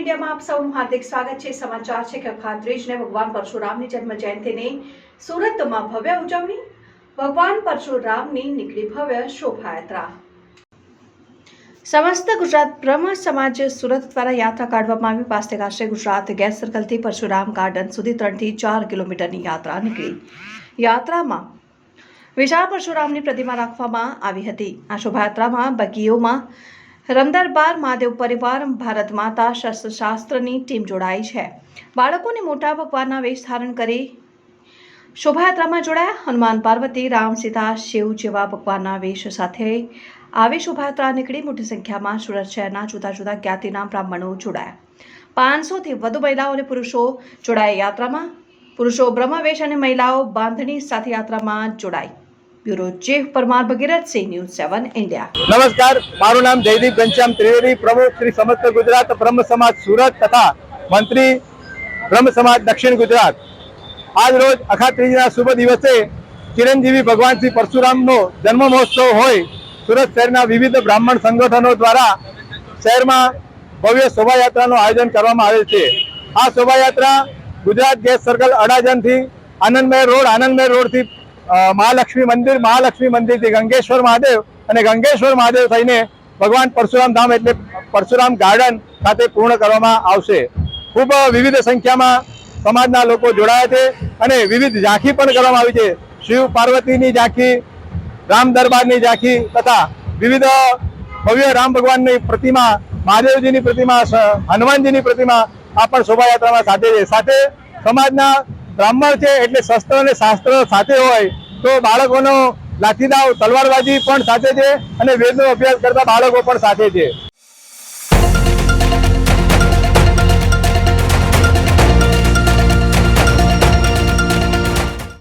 ઇન્ડિયામાં આપ સૌનું હાર્દિક સ્વાગત છે. સમાચાર છે કે ખાત્રીજને ભગવાન પરશુરામની જન્મ જયંતિની સુરતમાં ભવ્ય ઉજવણી. ભગવાન પરશુરામની નીકળી ભવ્ય શોભાયાત્રા. સમસ્ત ગુજરાત બ્રહ્મ સમાજ સુરત દ્વારા યાત્રા કાઢવામાં આવી. પાસ્તે કાશે ગુજરાત ગેસ સર્કલથી પરશુરામ ગાર્ડન સુધી ત્રણથી ચાર કિલોમીટરની યાત્રા નીકળી. યાત્રામાં વિશાળ પરશુરામની પ્રતિમા રાખવામાં આવી હતી. આ શોભાયાત્રામાં બગીઓમાં રમદરબાર મહાદેવ પરિવાર ભારત માતા શસ્ત્રશાસ્ત્રની ટીમ જોડાઈ છે. બાળકોને મોટા ભગવાનના વેશ ધારણ કરી શોભાયાત્રામાં જોડાયા. હનુમાન પાર્વતી, રામ સીતા, શિવ જેવા ભગવાનના વેશ સાથે આવી શોભાયાત્રા નીકળી. મોટી સંખ્યામાં સુરત શહેરના જુદા જુદા જ્ઞાતિના બ્રાહ્મણો જોડાયા. પાંચસોથી વધુ મહિલાઓ અને પુરુષો જોડાયા યાત્રામાં. પુરુષો બ્રહ્મવેશ અને મહિલાઓ બાંધણી સાથે યાત્રામાં જોડાઈ. Bureau chief Parmar Bhagirathsinh news seven India. નમસ્કાર, મારું નામ જયદીપ ઘનશ્યામ ત્રિવેદી, પ્રમુખ શ્રી સમસ્ત ગુજરાત બ્રહ્મ સમાજ સુરત તથા મંત્રી બ્રહ્મ સમાજ દક્ષિણ ગુજરાત. આજ રોજ અખાત્રીજના શુભ દિવસે ચિરંજીવી ભગવાન શ્રી પરશુરામનો જન્મ મહોત્સવ હોય, સુરત શહેરના વિવિધ બ્રાહ્મણ સંગઠનો દ્વારા શહેરમાં ભવ્ય શોભાયાત્રાનું આયોજન કરવામાં આવેલ છે. આ શોભાયાત્રા ગુજરાત ગેસ સર્કલ અડાજણથી આનંદમય રોડ, આનંદમય રોડથી મહાલક્ષ્મી મંદિર, મહાલક્ષ્મી મંદિરથી ગંગેશ્વર મહાદેવ અને ગંગેશ્વર મહાદેવ થઈને ભગવાન પરશુરામ ધામ એટલે પરશુરામ ગાર્ડન ખાતે પૂર્ણ કરવામાં આવશે. ખૂબ વિવિધ સંખ્યામાં સમાજના લોકો જોડાયા છે અને વિવિધ ઝાંખી પણ કરવામાં આવી છે. શિવ પાર્વતીની ઝાંખી, રામ દરબારની ઝાંખી તથા વિવિધ ભવ્ય રામ ભગવાનની પ્રતિમા, મહાદેવજીની પ્રતિમા હનુમાનજીની પ્રતિમા આ પણ શોભાયાત્રામાં સાથે છે. સાથે સમાજના બ્રાહ્મણ છે એટલે શસ્ત્ર અને શાસ્ત્ર સાથે હોય તો બાળકોનો લાઠીદાવ, તલવારબાજી પણ સાથે છે અને વેદનો અભ્યાસ કરતા બાળકો પણ સાથે છે.